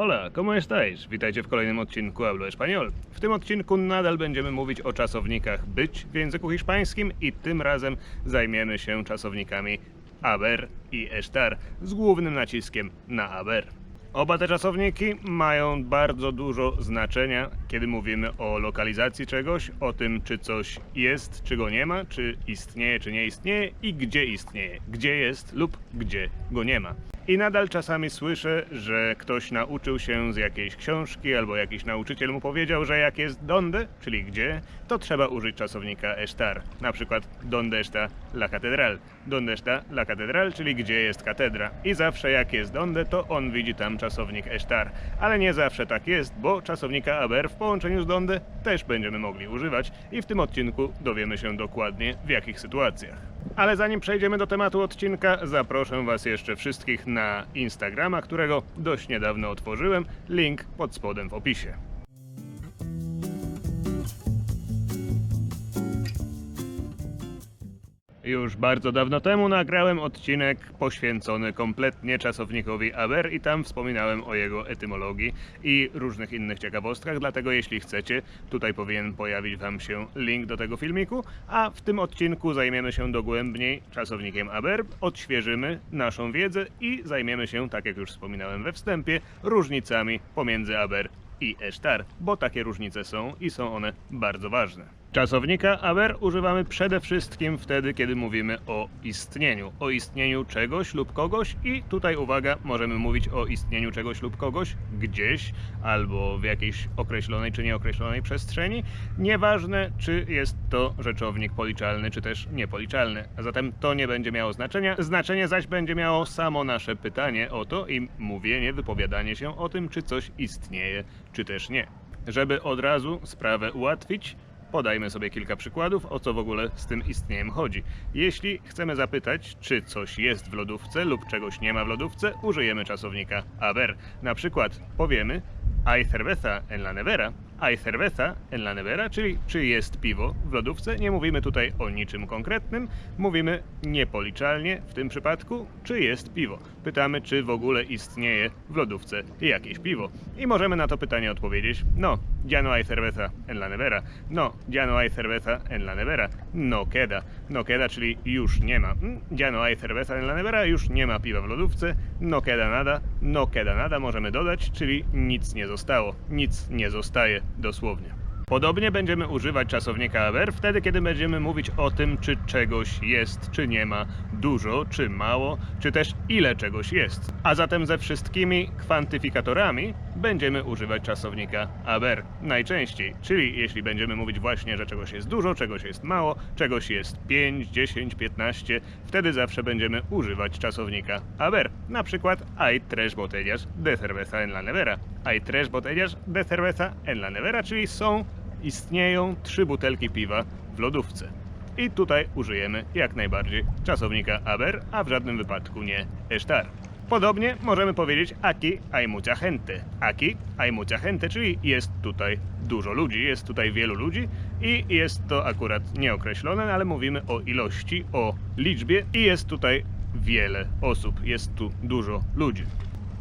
Hola, ¿cómo estáis? Witajcie w kolejnym odcinku Hablo Español. W tym odcinku nadal będziemy mówić o czasownikach być w języku hiszpańskim i tym razem zajmiemy się czasownikami haber i estar z głównym naciskiem na haber. Oba te czasowniki mają bardzo dużo znaczenia, kiedy mówimy o lokalizacji czegoś, o tym, czy coś jest, czy go nie ma, czy istnieje, czy nie istnieje i gdzie istnieje, gdzie jest lub gdzie go nie ma. I nadal czasami słyszę, że ktoś nauczył się z jakiejś książki, albo jakiś nauczyciel mu powiedział, że jak jest donde, czyli gdzie, to trzeba użyć czasownika estar. Na przykład donde está la catedral. Donde está la catedral, czyli gdzie jest katedra. I zawsze jak jest donde, to on widzi tam czasownik estar. Ale nie zawsze tak jest, bo czasownika haber w połączeniu z donde też będziemy mogli używać i w tym odcinku dowiemy się dokładnie w jakich sytuacjach. Ale zanim przejdziemy do tematu odcinka, zaproszę Was jeszcze wszystkich na Instagrama, którego dość niedawno otworzyłem. Link pod spodem w opisie. Już bardzo dawno temu nagrałem odcinek poświęcony kompletnie czasownikowi aber i tam wspominałem o jego etymologii i różnych innych ciekawostkach, dlatego jeśli chcecie, tutaj powinien pojawić Wam się link do tego filmiku, a w tym odcinku zajmiemy się dogłębniej czasownikiem aber, odświeżymy naszą wiedzę i zajmiemy się, tak jak już wspominałem we wstępie, różnicami pomiędzy aber i estar, bo takie różnice są i są one bardzo ważne. Czasownika aber używamy przede wszystkim wtedy, kiedy mówimy o istnieniu. O istnieniu czegoś lub kogoś i tutaj uwaga, możemy mówić o istnieniu czegoś lub kogoś gdzieś albo w jakiejś określonej czy nieokreślonej przestrzeni. Nieważne, czy jest to rzeczownik policzalny, czy też niepoliczalny. A zatem to nie będzie miało znaczenia. Znaczenie zaś będzie miało samo nasze pytanie o to i mówienie, wypowiadanie się o tym, czy coś istnieje, czy też nie. Żeby od razu sprawę ułatwić, Podajmy sobie kilka przykładów, o co w ogóle z tym istnieniem chodzi. Jeśli chcemy zapytać, czy coś jest w lodówce lub czegoś nie ma w lodówce, użyjemy czasownika haber. Na przykład powiemy cerveza en la nevera, hay cerveza en la nevera, czyli czy jest piwo w lodówce. Nie mówimy tutaj o niczym konkretnym, mówimy niepoliczalnie w tym przypadku, czy jest piwo. Pytamy, czy w ogóle istnieje w lodówce jakieś piwo. I możemy na to pytanie odpowiedzieć, no, ya no hay cerveza en la nevera. No, ya no hay cerveza en la nevera. No queda. No queda, czyli już nie ma. Mm, Ya no hay cerveza en la nevera, już nie ma piwa w lodówce. No queda nada. No queda nada możemy dodać, czyli nic nie zostało. Nic nie zostaje dosłownie. Podobnie będziemy używać czasownika haber wtedy, kiedy będziemy mówić o tym, czy czegoś jest, czy nie ma, dużo, czy mało, czy też ile czegoś jest. A zatem ze wszystkimi kwantyfikatorami będziemy używać czasownika haber najczęściej. Czyli jeśli będziemy mówić właśnie, że czegoś jest dużo, czegoś jest mało, czegoś jest 5, 10, 15, wtedy zawsze będziemy używać czasownika haber. Na przykład hay tres botellas de cerveza en la nevera. Hay tres botellas de cerveza en la nevera, czyli są istnieją trzy butelki piwa w lodówce. I tutaj użyjemy jak najbardziej czasownika haber, a w żadnym wypadku nie estar. Podobnie możemy powiedzieć aquí hay mucha gente. Aquí hay mucha gente, czyli jest tutaj dużo ludzi, jest tutaj wielu ludzi i jest to akurat nieokreślone, ale mówimy o ilości, o liczbie i jest tutaj wiele osób, jest tu dużo ludzi.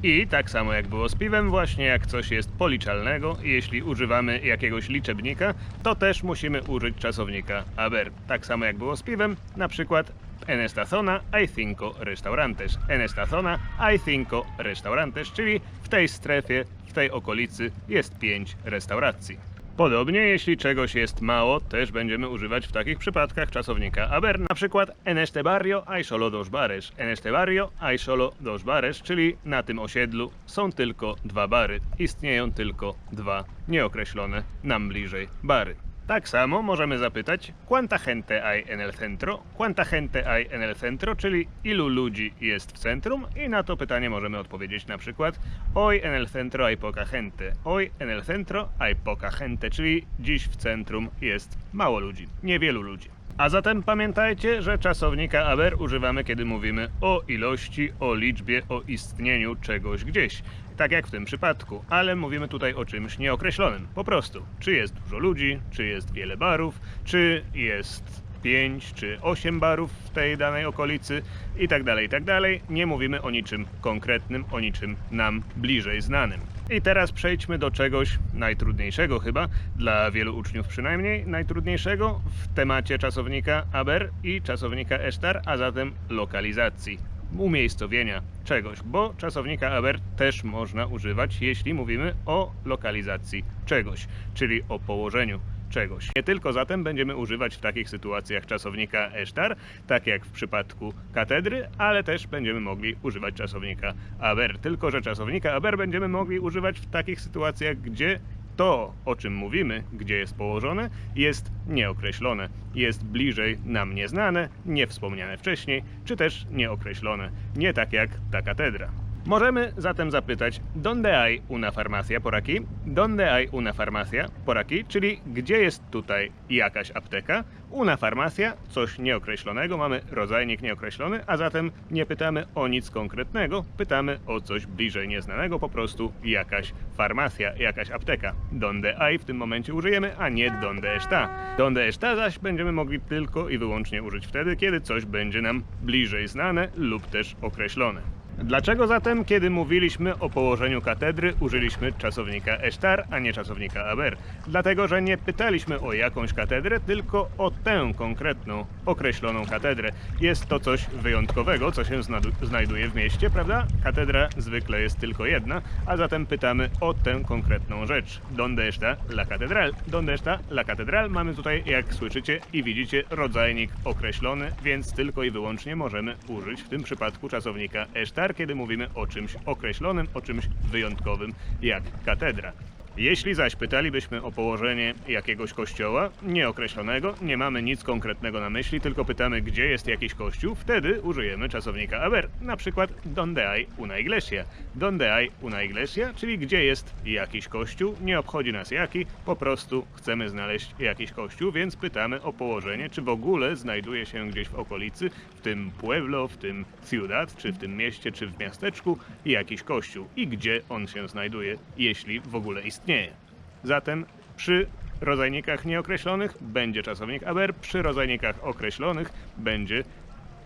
I tak samo jak było z piwem, właśnie jak coś jest policzalnego, jeśli używamy jakiegoś liczebnika, to też musimy użyć czasownika haber. Tak samo jak było z piwem, na przykład en esta zona hay cinco restaurantes. En esta zona hay cinco restaurantes, czyli w tej strefie, w tej okolicy jest pięć restauracji. Podobnie, jeśli czegoś jest mało, też będziemy używać w takich przypadkach czasownika haber. Na przykład en este barrio hay solo dos bares. En este barrio hay solo dos bares, czyli na tym osiedlu są tylko dwa bary. Istnieją tylko dwa nieokreślone nam bliżej bary. Tak samo możemy zapytać, ¿cuánta gente hay en el centro? ¿Cuánta gente hay en el centro? Czyli ilu ludzi jest w centrum? I na to pytanie możemy odpowiedzieć na przykład Hoy en el centro hay poca gente. Hoy en el centro hay poca gente, czyli dziś w centrum jest mało ludzi, niewielu ludzi. A zatem pamiętajcie, że czasownika haber używamy, kiedy mówimy o ilości, o liczbie, o istnieniu czegoś gdzieś. Tak jak w tym przypadku, ale mówimy tutaj o czymś nieokreślonym. Po prostu, czy jest dużo ludzi, czy jest wiele barów, czy jest 5 czy 8 barów w tej danej okolicy i tak dalej, i tak dalej. Nie mówimy o niczym konkretnym, o niczym nam bliżej znanym. I teraz przejdźmy do czegoś najtrudniejszego chyba, dla wielu uczniów przynajmniej, najtrudniejszego w temacie czasownika aber i czasownika esztar, a zatem lokalizacji, umiejscowienia czegoś, bo czasownika aber też można używać, jeśli mówimy o lokalizacji czegoś, czyli o położeniu czegoś. Nie tylko zatem będziemy używać w takich sytuacjach czasownika esztar, tak jak w przypadku katedry, ale też będziemy mogli używać czasownika aber. Tylko, że czasownika aber będziemy mogli używać w takich sytuacjach, gdzie to, o czym mówimy, gdzie jest położone, jest nieokreślone, jest bliżej nam nieznane, niewspomniane wcześniej, czy też nieokreślone, nie tak jak ta katedra. Możemy zatem zapytać, donde hay una farmacia por aquí? Donde hay una farmacia por aquí? Czyli gdzie jest tutaj jakaś apteka? Una farmacia, coś nieokreślonego, mamy rodzajnik nieokreślony, a zatem nie pytamy o nic konkretnego, pytamy o coś bliżej nieznanego, po prostu jakaś farmacja, jakaś apteka. Donde hay w tym momencie użyjemy, a nie donde está. Donde está zaś będziemy mogli tylko i wyłącznie użyć wtedy, kiedy coś będzie nam bliżej znane lub też określone. Dlaczego zatem, kiedy mówiliśmy o położeniu katedry, użyliśmy czasownika esztar, a nie czasownika aber? Dlatego, że nie pytaliśmy o jakąś katedrę, tylko o tę konkretną, określoną katedrę. Jest to coś wyjątkowego, co się znajduje w mieście, prawda? Katedra zwykle jest tylko jedna, a zatem pytamy o tę konkretną rzecz. Donde está la catedral? Donde está la catedral? Mamy tutaj, jak słyszycie i widzicie, rodzajnik określony, więc tylko i wyłącznie możemy użyć w tym przypadku czasownika esztar, kiedy mówimy o czymś określonym, o czymś wyjątkowym, jak katedra. Jeśli zaś pytalibyśmy o położenie jakiegoś kościoła, nieokreślonego, nie mamy nic konkretnego na myśli, tylko pytamy, gdzie jest jakiś kościół, wtedy użyjemy czasownika aber. Na przykład, donde hay una iglesia? Donde hay una iglesia? Czyli gdzie jest jakiś kościół, nie obchodzi nas jaki, po prostu chcemy znaleźć jakiś kościół, więc pytamy o położenie, czy w ogóle znajduje się gdzieś w okolicy, w tym pueblo, w tym ciudad, czy w tym mieście, czy w miasteczku jakiś kościół i gdzie on się znajduje, jeśli w ogóle istnieje. Zatem przy rodzajnikach nieokreślonych będzie czasownik aber, przy rodzajnikach określonych będzie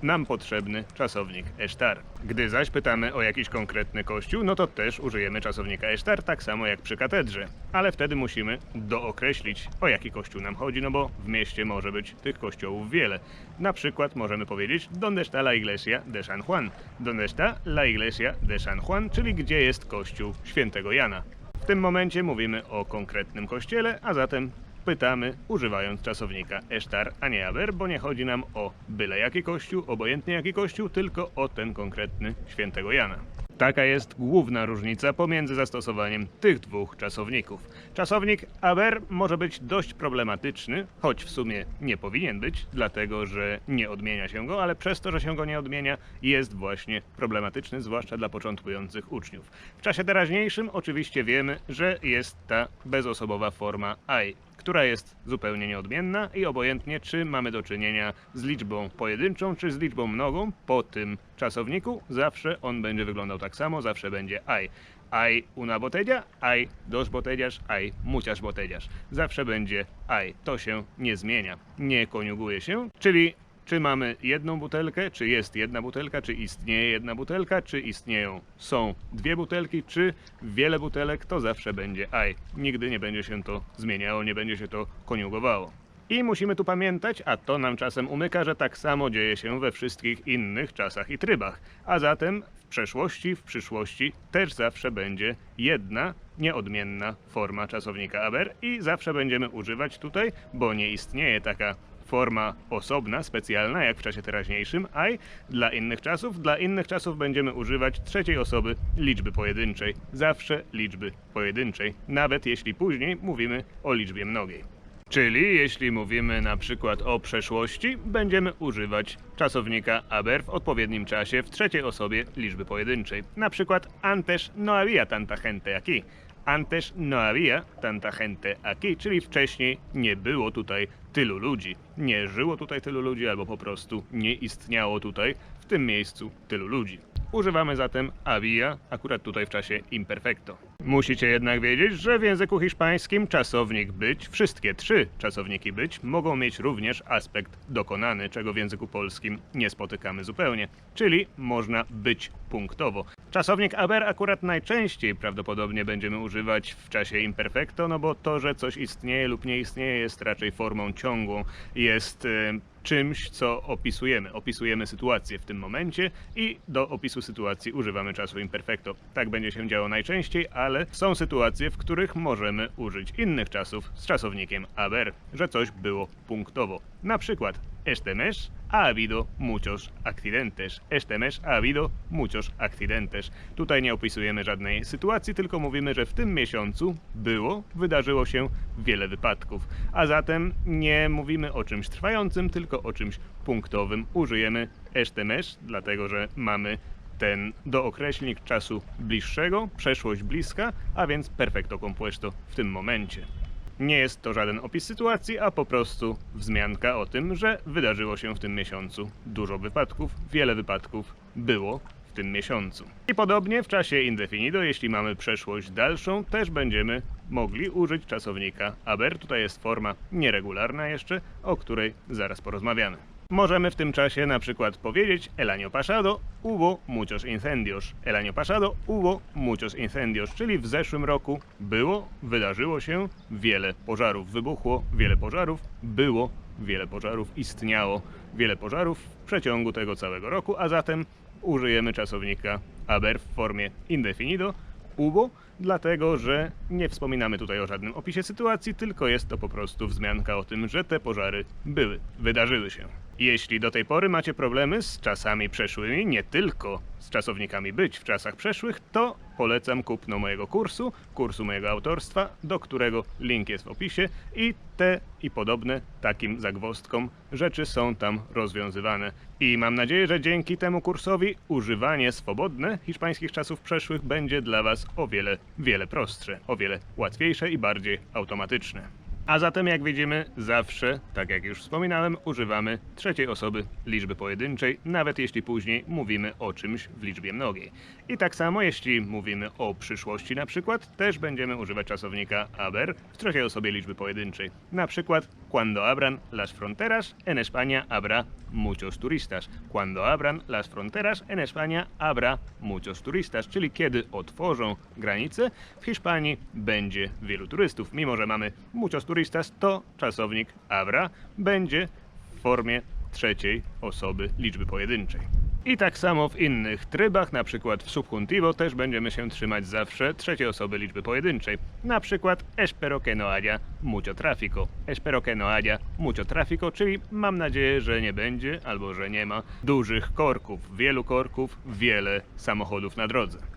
nam potrzebny czasownik esztar. Gdy zaś pytamy o jakiś konkretny kościół, no to też użyjemy czasownika esztar, tak samo jak przy katedrze. Ale wtedy musimy dookreślić, o jaki kościół nam chodzi, no bo w mieście może być tych kościołów wiele. Na przykład możemy powiedzieć Donde está la iglesia de San Juan? Donde está la iglesia de San Juan? Czyli gdzie jest kościół świętego Jana. W tym momencie mówimy o konkretnym kościele, a zatem pytamy używając czasownika esztar, a nie aber, bo nie chodzi nam o byle jaki kościół, obojętnie jaki kościół, tylko o ten konkretny świętego Jana. Taka jest główna różnica pomiędzy zastosowaniem tych dwóch czasowników. Czasownik aber może być dość problematyczny, choć w sumie nie powinien być, dlatego że nie odmienia się go, ale przez to, że się go nie odmienia, jest właśnie problematyczny, zwłaszcza dla początkujących uczniów. W czasie teraźniejszym oczywiście wiemy, że jest ta bezosobowa forma I która jest zupełnie nieodmienna i obojętnie czy mamy do czynienia z liczbą pojedynczą czy z liczbą mnogą po tym czasowniku, zawsze on będzie wyglądał tak samo, zawsze będzie I. Hay una botella, hay dos botellas, hay muchas botellas. Zawsze będzie I. To się nie zmienia, nie koniuguje się, czyli czy mamy jedną butelkę, czy jest jedna butelka, czy istnieje jedna butelka, czy istnieją, są dwie butelki, czy wiele butelek, to zawsze będzie I. Nigdy nie będzie się to zmieniało, nie będzie się to koniugowało. I musimy tu pamiętać, a to nam czasem umyka, że tak samo dzieje się we wszystkich innych czasach i trybach. A zatem w przeszłości, w przyszłości też zawsze będzie jedna, nieodmienna forma czasownika aber i zawsze będziemy używać tutaj, bo nie istnieje taka forma osobna, specjalna, jak w czasie teraźniejszym, I dla innych czasów. Dla innych czasów będziemy używać trzeciej osoby liczby pojedynczej. Zawsze liczby pojedynczej, nawet jeśli później mówimy o liczbie mnogiej. Czyli jeśli mówimy na przykład o przeszłości, będziemy używać czasownika aber w odpowiednim czasie w trzeciej osobie liczby pojedynczej. Na przykład antes no había tanta gente aquí. Antes no había tanta gente aquí, czyli wcześniej nie było tutaj tylu ludzi. Nie żyło tutaj tylu ludzi, albo po prostu nie istniało tutaj w tym miejscu tylu ludzi. Używamy zatem había akurat tutaj w czasie imperfecto. Musicie jednak wiedzieć, że w języku hiszpańskim czasownik być, wszystkie trzy czasowniki być, mogą mieć również aspekt dokonany, czego w języku polskim nie spotykamy zupełnie, czyli można być punktowo. Czasownik aber akurat najczęściej prawdopodobnie będziemy używać w czasie imperfecto, no bo to, że coś istnieje lub nie istnieje, jest raczej formą ciągłą, jest e, czymś, co opisujemy. Opisujemy sytuację w tym momencie i do opisu sytuacji używamy czasu imperfecto. Tak będzie się działo najczęściej, ale są sytuacje, w których możemy użyć innych czasów z czasownikiem aber, że coś było punktowo. Na przykład este mes ha habido muchos accidentes. Este mes ha habido muchos accidentes. Tutaj nie opisujemy żadnej sytuacji, tylko mówimy, że w tym miesiącu było, wydarzyło się wiele wypadków. A zatem nie mówimy o czymś trwającym, tylko o czymś punktowym. Użyjemy este mes, dlatego że mamy ten dookreślnik czasu bliższego, przeszłość bliska, a więc perfecto compuesto w tym momencie. Nie jest to żaden opis sytuacji, a po prostu wzmianka o tym, że wydarzyło się w tym miesiącu dużo wypadków, wiele wypadków było w tym miesiącu. I podobnie w czasie indefinido, jeśli mamy przeszłość dalszą, też będziemy mogli użyć czasownika aber. Tutaj jest forma nieregularna jeszcze, o której zaraz porozmawiamy. Możemy w tym czasie na przykład powiedzieć El año pasado hubo muchos incendios. El año pasado hubo muchos incendios, czyli w zeszłym roku było, wydarzyło się wiele pożarów. Wybuchło wiele pożarów, było wiele pożarów, istniało wiele pożarów w przeciągu tego całego roku, a zatem użyjemy czasownika aber w formie indefinido, hubo, dlatego że nie wspominamy tutaj o żadnym opisie sytuacji, tylko jest to po prostu wzmianka o tym, że te pożary były, wydarzyły się. Jeśli do tej pory macie problemy z czasami przeszłymi, nie tylko z czasownikami być w czasach przeszłych, to polecam kupno mojego kursu, kursu mojego autorstwa, do którego link jest w opisie i te i podobne takim zagwozdkom rzeczy są tam rozwiązywane. I mam nadzieję, że dzięki temu kursowi używanie swobodne hiszpańskich czasów przeszłych będzie dla Was o wiele, wiele prostsze, o wiele łatwiejsze i bardziej automatyczne. A zatem, jak widzimy, zawsze, tak jak już wspominałem, używamy trzeciej osoby liczby pojedynczej, nawet jeśli później mówimy o czymś w liczbie mnogiej. I tak samo, jeśli mówimy o przyszłości na przykład, też będziemy używać czasownika haber w trzeciej osobie liczby pojedynczej. Na przykład, cuando abran las fronteras, en España habrá muchos turistas. Cuando abran las fronteras, en España habrá muchos turistas, czyli kiedy otworzą granice, w Hiszpanii będzie wielu turystów. Mimo, że mamy muchos turistas, to czasownik habrá będzie w formie trzeciej osoby liczby pojedynczej. I tak samo w innych trybach, na przykład w subjuntivo też będziemy się trzymać zawsze trzeciej osoby liczby pojedynczej. Na przykład espero que no haya mucho tráfico. Espero que no haya mucho tráfico, czyli mam nadzieję, że nie będzie albo że nie ma dużych korków, wielu korków, wiele samochodów na drodze.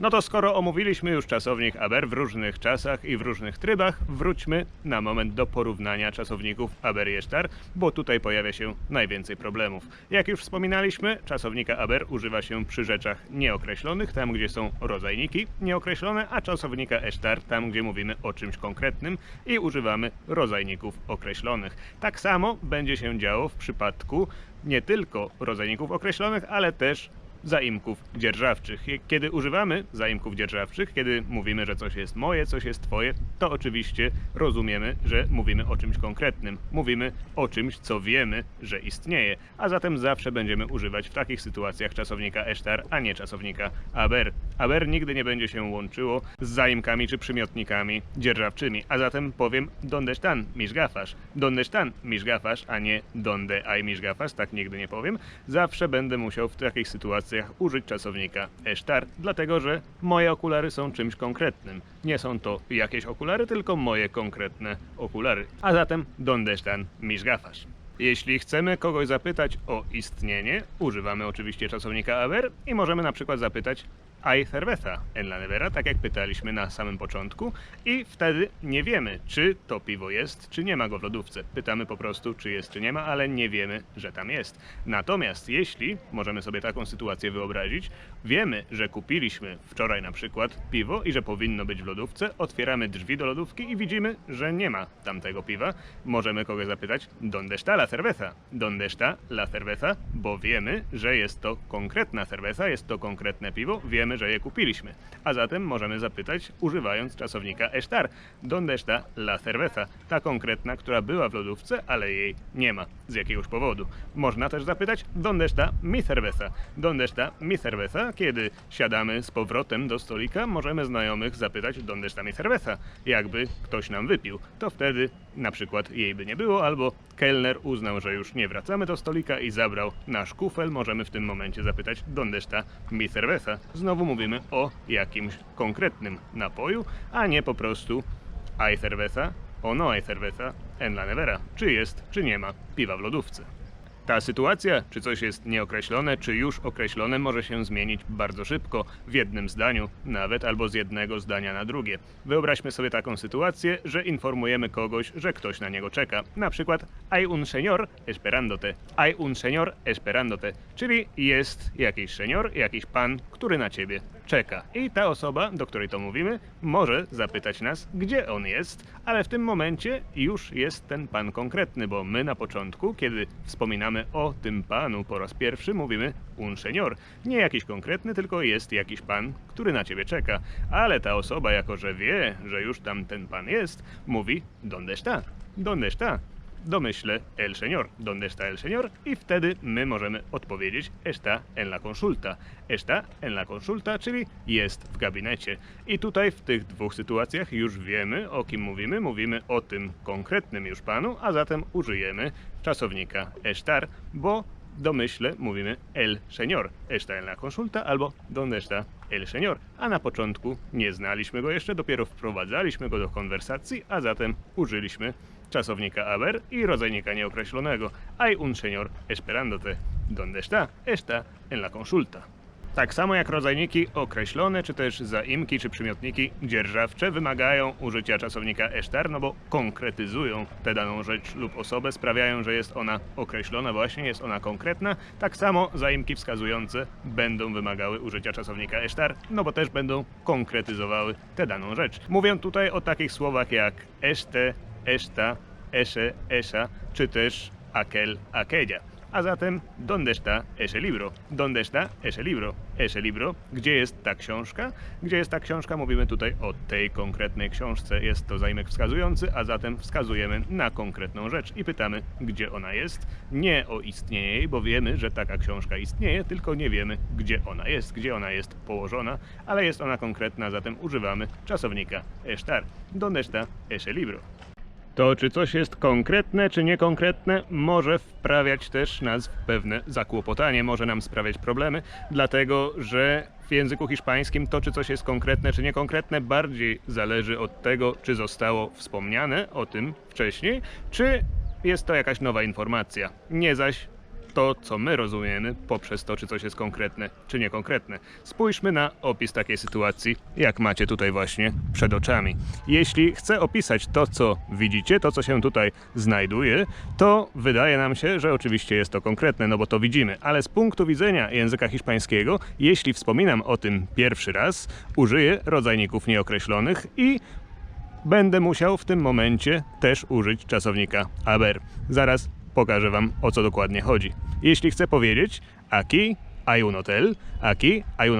No to skoro omówiliśmy już czasownik aber w różnych czasach i w różnych trybach, wróćmy na moment do porównania czasowników aber i esztar, bo tutaj pojawia się najwięcej problemów. Jak już wspominaliśmy, czasownika aber używa się przy rzeczach nieokreślonych, tam gdzie są rodzajniki nieokreślone, a czasownika esztar tam gdzie mówimy o czymś konkretnym i używamy rodzajników określonych. Tak samo będzie się działo w przypadku nie tylko rodzajników określonych, ale też zaimków dzierżawczych. Kiedy używamy zaimków dzierżawczych, kiedy mówimy, że coś jest moje, coś jest twoje, to oczywiście rozumiemy, że mówimy o czymś konkretnym. Mówimy o czymś, co wiemy, że istnieje, a zatem zawsze będziemy używać w takich sytuacjach czasownika esztar, a nie czasownika aber. Aber nigdy nie będzie się łączyło z zaimkami czy przymiotnikami dzierżawczymi, a zatem powiem donde están mis gafas. Donde están mis a nie donde hay mis tak nigdy nie powiem. Zawsze będę musiał w takich sytuacjach użyć czasownika esztar, dlatego że moje okulary są czymś konkretnym. Nie są to jakieś okulary, tylko moje konkretne okulary. A zatem, donde están mis? Jeśli chcemy kogoś zapytać o istnienie, używamy oczywiście czasownika haber i możemy na przykład zapytać hay cerveza en la nevera, tak jak pytaliśmy na samym początku i wtedy nie wiemy, czy to piwo jest, czy nie ma go w lodówce. Pytamy po prostu, czy jest, czy nie ma, ale nie wiemy, że tam jest. Natomiast jeśli, możemy sobie taką sytuację wyobrazić, wiemy, że kupiliśmy wczoraj na przykład piwo i że powinno być w lodówce, otwieramy drzwi do lodówki i widzimy, że nie ma tamtego piwa, możemy kogoś zapytać, donde está la cerveza? Donde está la cerveza? Bo wiemy, że jest to konkretna cerveza, jest to konkretne piwo, wiemy, wiemy, że je kupiliśmy. A zatem możemy zapytać, używając czasownika estar, ¿dónde está la cerveza? Ta konkretna, która była w lodówce, ale jej nie ma z jakiegoś powodu. Można też zapytać, ¿dónde está mi cerveza? ¿Dónde está mi cerveza? Kiedy siadamy z powrotem do stolika, możemy znajomych zapytać, ¿dónde está mi cerveza? Jakby ktoś nam wypił. To wtedy na przykład jej by nie było, albo kelner uznał, że już nie wracamy do stolika i zabrał nasz kufel. Możemy w tym momencie zapytać, ¿dónde está mi cerveza? Znowu mówimy o jakimś konkretnym napoju, a nie po prostu hay cerveza o no hay cerveza en la nevera. Czy jest, czy nie ma piwa w lodówce. Ta sytuacja, czy coś jest nieokreślone, czy już określone, może się zmienić bardzo szybko, w jednym zdaniu, nawet albo z jednego zdania na drugie. Wyobraźmy sobie taką sytuację, że informujemy kogoś, że ktoś na niego czeka. Na przykład, hay un señor esperándote. Hay un señor esperándote. Czyli jest jakiś senior, jakiś pan, który na ciebie czeka. I ta osoba, do której to mówimy, może zapytać nas, gdzie on jest, ale w tym momencie już jest ten pan konkretny, bo my na początku, kiedy wspominamy o tym panu po raz pierwszy, mówimy un señor. Nie jakiś konkretny, tylko jest jakiś pan, który na ciebie czeka. Ale ta osoba, jako że wie, że już tam ten pan jest, mówi ¿dónde está? ¿Dónde está? Domyślę el señor, ¿dónde está el señor? I wtedy my możemy odpowiedzieć está en la consulta. Está en la consulta, czyli jest w gabinecie. I tutaj w tych dwóch sytuacjach już wiemy, o kim mówimy. Mówimy o tym konkretnym już panu, a zatem użyjemy czasownika estar, bo domyśle mówimy el señor. Está en la consulta albo ¿dónde está el señor? A na początku nie znaliśmy go jeszcze, dopiero wprowadzaliśmy go do konwersacji, a zatem użyliśmy czasownika haber i rodzajnika nieokreślonego. Hay un señor esperándote. ¿Dónde está? Está en la consulta. Tak samo jak rodzajniki określone, czy też zaimki, czy przymiotniki dzierżawcze wymagają użycia czasownika estar, no bo konkretyzują tę daną rzecz lub osobę, sprawiają, że jest ona określona, właśnie jest ona konkretna. Tak samo zaimki wskazujące będą wymagały użycia czasownika estar, no bo też będą konkretyzowały tę daną rzecz. Mówię tutaj o takich słowach jak este, esta, ese, esa, czy też aquel, aquella. A zatem, ¿dónde está ese libro? ¿Dónde está ese libro? Ese libro, gdzie jest ta książka? Gdzie jest ta książka? Mówimy tutaj o tej konkretnej książce. Jest to zaimek wskazujący, a zatem wskazujemy na konkretną rzecz i pytamy, gdzie ona jest. Nie o istnienie jej, bo wiemy, że taka książka istnieje, tylko nie wiemy, gdzie ona jest, gdzie ona jest położona, ale jest ona konkretna, zatem używamy czasownika estar. ¿Dónde está ese libro? To, czy coś jest konkretne, czy niekonkretne, może wprawiać też nas w pewne zakłopotanie, może nam sprawiać problemy, dlatego że w języku hiszpańskim to, czy coś jest konkretne, czy niekonkretne, bardziej zależy od tego, czy zostało wspomniane o tym wcześniej, czy jest to jakaś nowa informacja. Nie zaś to, co my rozumiemy poprzez to, czy coś jest konkretne, czy niekonkretne. Spójrzmy na opis takiej sytuacji, jak macie tutaj właśnie przed oczami. Jeśli chcę opisać to, co widzicie, to, co się tutaj znajduje, to wydaje nam się, że oczywiście jest to konkretne, no bo to widzimy, ale z punktu widzenia języka hiszpańskiego, jeśli wspominam o tym pierwszy raz, użyję rodzajników nieokreślonych i będę musiał w tym momencie też użyć czasownika haber. Zaraz pokażę Wam o co dokładnie chodzi. Jeśli chcę powiedzieć aquí hay un hotel, aquí hay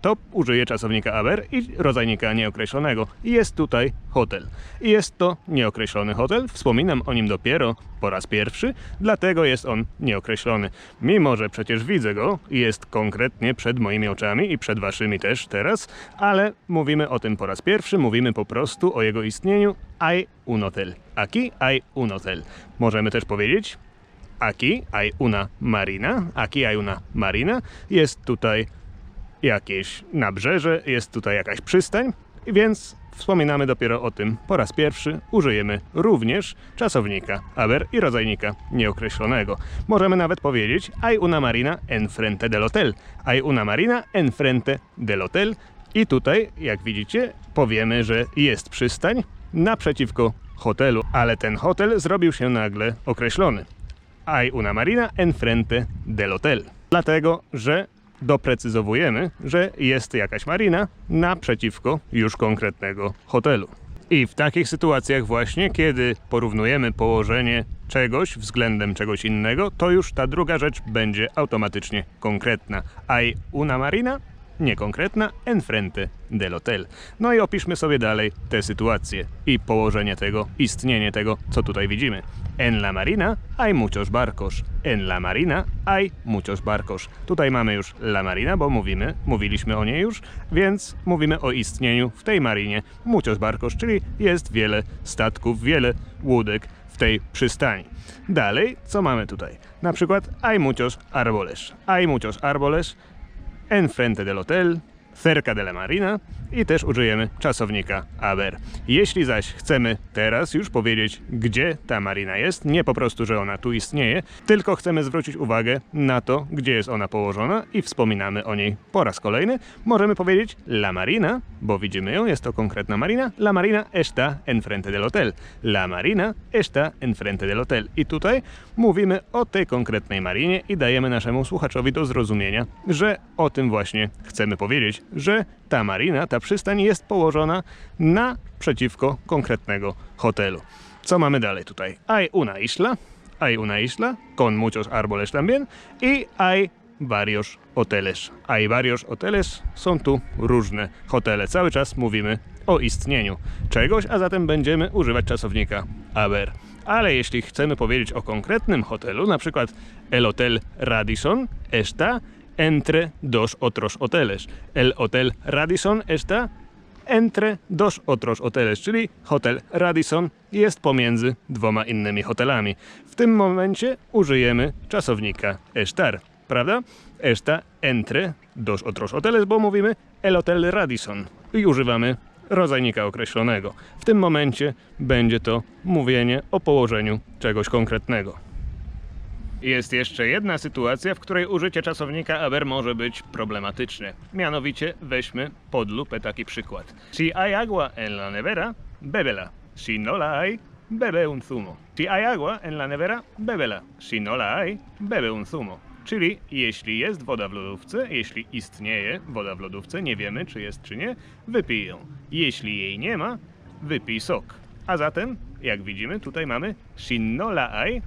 to użyję czasownika haber i rodzajnika nieokreślonego. Jest tutaj hotel. I jest to nieokreślony hotel. Wspominam o nim dopiero po raz pierwszy, dlatego jest on nieokreślony. Mimo, że przecież widzę go i jest konkretnie przed moimi oczami i przed waszymi też teraz, ale mówimy o tym po raz pierwszy, mówimy po prostu o jego istnieniu. Hay un hotel. Aquí un hotel. Możemy też powiedzieć Aquí hay una marina. Aquí hay una marina. Jest tutaj jakieś nabrzeże, jest tutaj jakaś przystań, więc wspominamy dopiero o tym po raz pierwszy. Użyjemy również czasownika haber i rodzajnika nieokreślonego. Możemy nawet powiedzieć hay una marina enfrente del hotel. Hay una marina enfrente del hotel. I tutaj, jak widzicie, powiemy, że jest przystań naprzeciwko hotelu, ale ten hotel zrobił się nagle określony. Hay una marina enfrente del hotel. Dlatego, że doprecyzowujemy, że jest jakaś marina naprzeciwko już konkretnego hotelu. I w takich sytuacjach właśnie, kiedy porównujemy położenie czegoś względem czegoś innego, to już ta druga rzecz będzie automatycznie konkretna. Hay una marina niekonkretna, enfrente del hotel. No i opiszmy sobie dalej tę sytuację i położenie tego, istnienie tego, co tutaj widzimy. En la marina hay muchos barcos. En la marina hay muchos barcos. Tutaj mamy już la marina, bo mówimy, mówiliśmy o niej już, więc mówimy o istnieniu w tej marinie muchos barcos, czyli jest wiele statków, wiele łódek w tej przystani. Dalej, co mamy tutaj? Na przykład hay muchos árboles. Hay muchos árboles enfrente del hotel, cerca de la marina i też użyjemy czasownika haber. Jeśli zaś chcemy teraz już powiedzieć, gdzie ta marina jest, nie po prostu, że ona tu istnieje, tylko chcemy zwrócić uwagę na to, gdzie jest ona położona i wspominamy o niej po raz kolejny, możemy powiedzieć la marina, bo widzimy ją, jest to konkretna marina. La marina está enfrente del hotel. La marina está enfrente del hotel. I tutaj mówimy o tej konkretnej marinie i dajemy naszemu słuchaczowi do zrozumienia, że o tym właśnie chcemy powiedzieć, że ta marina, ta przystań jest położona naprzeciwko konkretnego hotelu. Co mamy dalej tutaj? Hay una isla, hay una isla con muchos árboles también y hay varios hoteles. Hay varios hoteles, są tu różne hotele. Cały czas mówimy o istnieniu czegoś, a zatem będziemy używać czasownika haber. Ale jeśli chcemy powiedzieć o konkretnym hotelu, na przykład el hotel Radisson está entre dos otros hoteles. El hotel Radisson está entre dos otros hoteles, czyli hotel Radisson jest pomiędzy dwoma innymi hotelami. W tym momencie użyjemy czasownika estar, prawda? Está entre dos otros hoteles, bo mówimy el hotel Radisson i używamy rodzajnika określonego. W tym momencie będzie to mówienie o położeniu czegoś konkretnego. Jest jeszcze jedna sytuacja, w której użycie czasownika haber może być problematyczne. Mianowicie weźmy pod lupę taki przykład. Si hay agua en la nevera, bébela. Si no la hay, bebe un zumo. Si hay agua en la nevera, bébela. Si no la hay, bebe un zumo. Czyli jeśli jest woda w lodówce, jeśli istnieje woda w lodówce, nie wiemy czy jest czy nie, wypij ją. Jeśli jej nie ma, wypij sok. A zatem, jak widzimy, tutaj mamy si no la hay,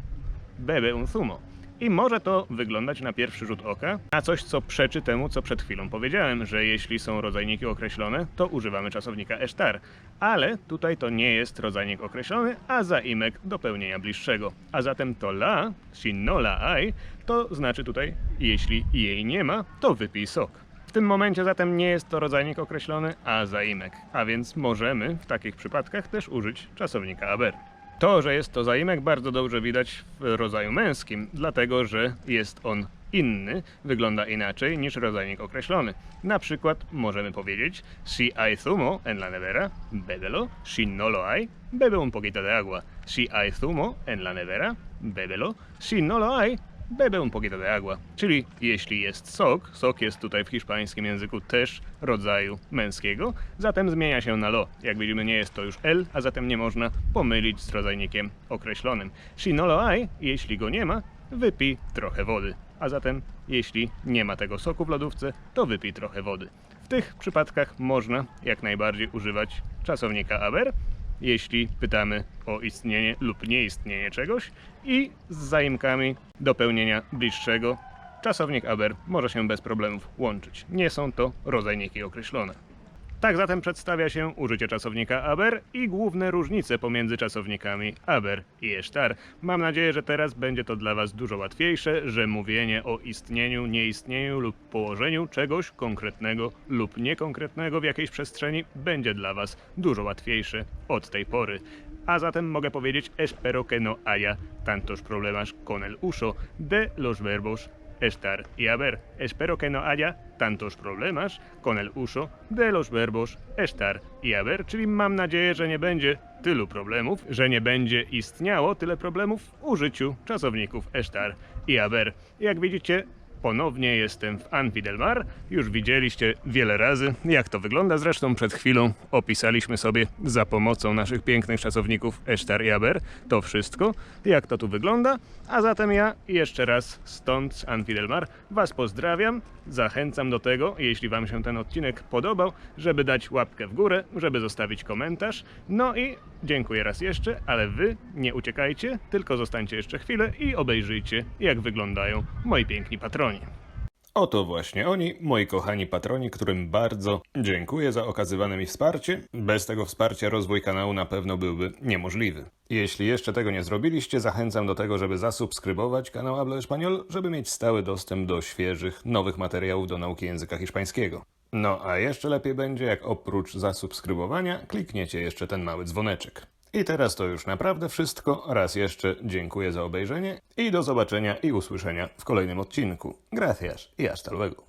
bebe un zumo. I może to wyglądać na pierwszy rzut oka na coś, co przeczy temu, co przed chwilą powiedziałem, że jeśli są rodzajniki określone, to używamy czasownika estar. Ale tutaj to nie jest rodzajnik określony, a zaimek do pełnienia bliższego. A zatem to la, si no la hay, to znaczy tutaj, jeśli jej nie ma, to wypij sok. W tym momencie zatem nie jest to rodzajnik określony, a zaimek. A więc możemy w takich przypadkach też użyć czasownika haber. To, że jest to zaimek, bardzo dobrze widać w rodzaju męskim, dlatego że jest on inny, wygląda inaczej niż rodzajnik określony. Na przykład możemy powiedzieć Si hay zumo en la nevera, bébelo. Si no lo hay, bebe un poquito de agua. Si hay zumo en la nevera, bébelo. Si no lo hay, bebe un poquito de agua. Czyli jeśli jest sok, sok jest tutaj w hiszpańskim języku też rodzaju męskiego, zatem zmienia się na lo. Jak widzimy nie jest to już el, a zatem nie można pomylić z rodzajnikiem określonym. Si no lo hay, jeśli go nie ma, wypij trochę wody. A zatem jeśli nie ma tego soku w lodówce, to wypij trochę wody. W tych przypadkach można jak najbardziej używać czasownika haber, jeśli pytamy o istnienie lub nieistnienie czegoś i z zaimkami do pełnienia bliższego czasownik aber może się bez problemów łączyć. Nie są to rodzajniki określone. Tak zatem przedstawia się użycie czasownika aber i główne różnice pomiędzy czasownikami aber i esztar. Mam nadzieję, że teraz będzie to dla Was dużo łatwiejsze, że mówienie o istnieniu, nieistnieniu lub położeniu czegoś konkretnego lub niekonkretnego w jakiejś przestrzeni będzie dla Was dużo łatwiejsze od tej pory. A zatem mogę powiedzieć espero que no haya tantos problemas con el uso de los verbos estar y haber. Espero que no haya tantos problemas con el uso de los verbos estar y haber, czyli mam nadzieję, że nie będzie tylu problemów, że nie będzie istniało tyle problemów w użyciu czasowników estar y haber. Jak widzicie, Ponownie jestem w Anfi del Mar. Już widzieliście wiele razy, jak to wygląda. Zresztą przed chwilą opisaliśmy sobie za pomocą naszych pięknych czasowników Esztar i Aber to wszystko, jak to tu wygląda. A zatem ja jeszcze raz stąd z Anfi del Mar Was pozdrawiam. Zachęcam do tego, jeśli Wam się ten odcinek podobał, żeby dać łapkę w górę, żeby zostawić komentarz. No i dziękuję raz jeszcze, ale Wy nie uciekajcie, tylko zostańcie jeszcze chwilę i obejrzyjcie, jak wyglądają moi piękni patroni. Oto właśnie oni, moi kochani patroni, którym bardzo dziękuję za okazywane mi wsparcie. Bez tego wsparcia rozwój kanału na pewno byłby niemożliwy. Jeśli jeszcze tego nie zrobiliście, zachęcam do tego, żeby zasubskrybować kanał Hablo Español, żeby mieć stały dostęp do świeżych, nowych materiałów do nauki języka hiszpańskiego. No a jeszcze lepiej będzie, jak oprócz zasubskrybowania klikniecie jeszcze ten mały dzwoneczek. I teraz to już naprawdę wszystko. Raz jeszcze dziękuję za obejrzenie i do zobaczenia i usłyszenia w kolejnym odcinku. Gracias i hasta luego.